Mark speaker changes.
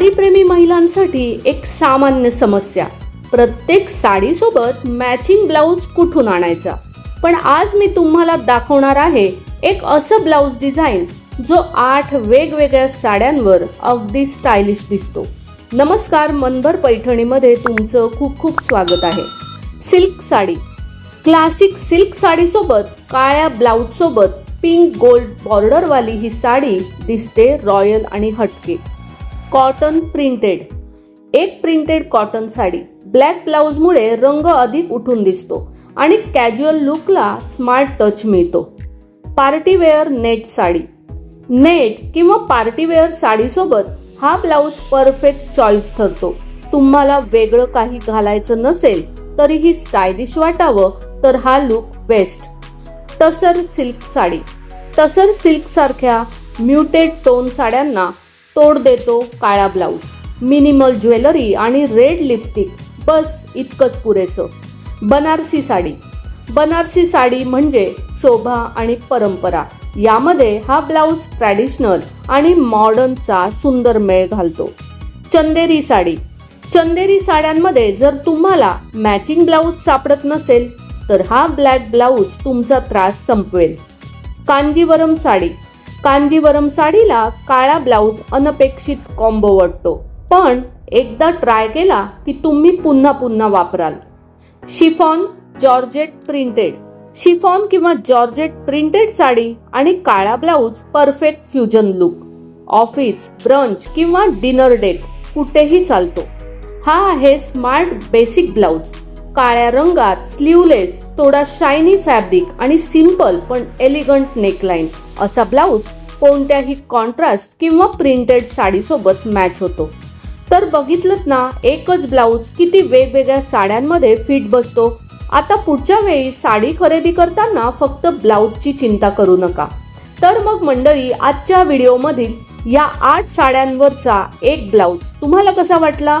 Speaker 1: साडीप्रेमी महिलांसाठी एक सामान्य समस्या. प्रत्येक साडीसोबत मॅचिंग ब्लाऊज कुठून आणायचा? पण आज मी तुम्हाला दाखवणार आहे एक असं ब्लाऊज डिझाईन जो आठ वेगवेगळ्या साड्यांवर अगदी स्टायलिश दिसतो. नमस्कार मनभर पैठणीमध्ये तुमचं खूप खूप स्वागत आहे. सिल्क साडी. क्लासिक सिल्क साडीसोबत काळ्या ब्लाऊजसोबत पिंक गोल्ड बॉर्डरवाली ही साडी दिसते रॉयल आणि हटके. Cotton printed. एक प्रिंटेड कॉटन साडी. ब्लॅक ब्लाऊजमुळे रंग अधिक उठून दिसतो आणि कॅज्युअल लुकला स्मार्ट टच मिळतो. Party wear net sari. Net किंवा पार्टीवेअर साडीसोबत हा ब्लाऊज परफेक्ट चॉईस ठरतो. तुम्हाला वेगळं काही घालायचं नसेल तरीही स्टायलिश वाटावं तर हा look best tussar silk sari. Tussar silk सारख्या म्युटेड टोन साड्यांना तोड देतो काळा ब्लाऊज मिनिमल ज्वेलरी आणि रेड लिपस्टिक बस इतकंच पुरेसं. बनारसी साडी. बनारसी साडी म्हणजे शोभा आणि परंपरा. यामध्ये हा ब्लाऊज ट्रॅडिशनल आणि मॉडर्नचा सुंदर मेळ घालतो. चंदेरी साडी. चंदेरी साड्यांमध्ये जर तुम्हाला मॅचिंग ब्लाऊज सापडत नसेल तर हा ब्लॅक ब्लाऊज तुमचा त्रास संपवेल. कांजीवरम साडी. कांजीवरम साडीला काळा ब्लाऊज अनपेक्षित कॉम्बो वाटतो. पण एकदा ट्राय केला की तुम्ही पुन्हा पुन्हा वापराल. Chiffon georgette printed. शिफॉन किंवा जॉर्जेट प्रिंटेड साडी आणि काळा blouse perfect fusion look office brunch किंवा डिनर डेट कुठेही चालतो. हा आहे स्मार्ट बेसिक ब्लाऊज काळ्या रंगात स्लीवलेस थोडा शायनी फॅब्रिक आणि सिंपल पण एलिगंट नेकलाईन असा ब्लाऊज कोणत्याही कॉन्ट्रास्ट किंवा प्रिंटेड साडीसोबत मॅच होतो. तर बघितलं ना एकच ब्लाऊज किती वेगवेगळ्या साड्यांमध्ये फिट बसतो. आता पुढच्या वेळी साडी खरेदी करताना फक्त ब्लाऊजची चिंता करू नका. तर मग मंडळी आजच्या व्हिडिओमधील या आठ साड्यांवरचा एक ब्लाऊज तुम्हाला कसा वाटला?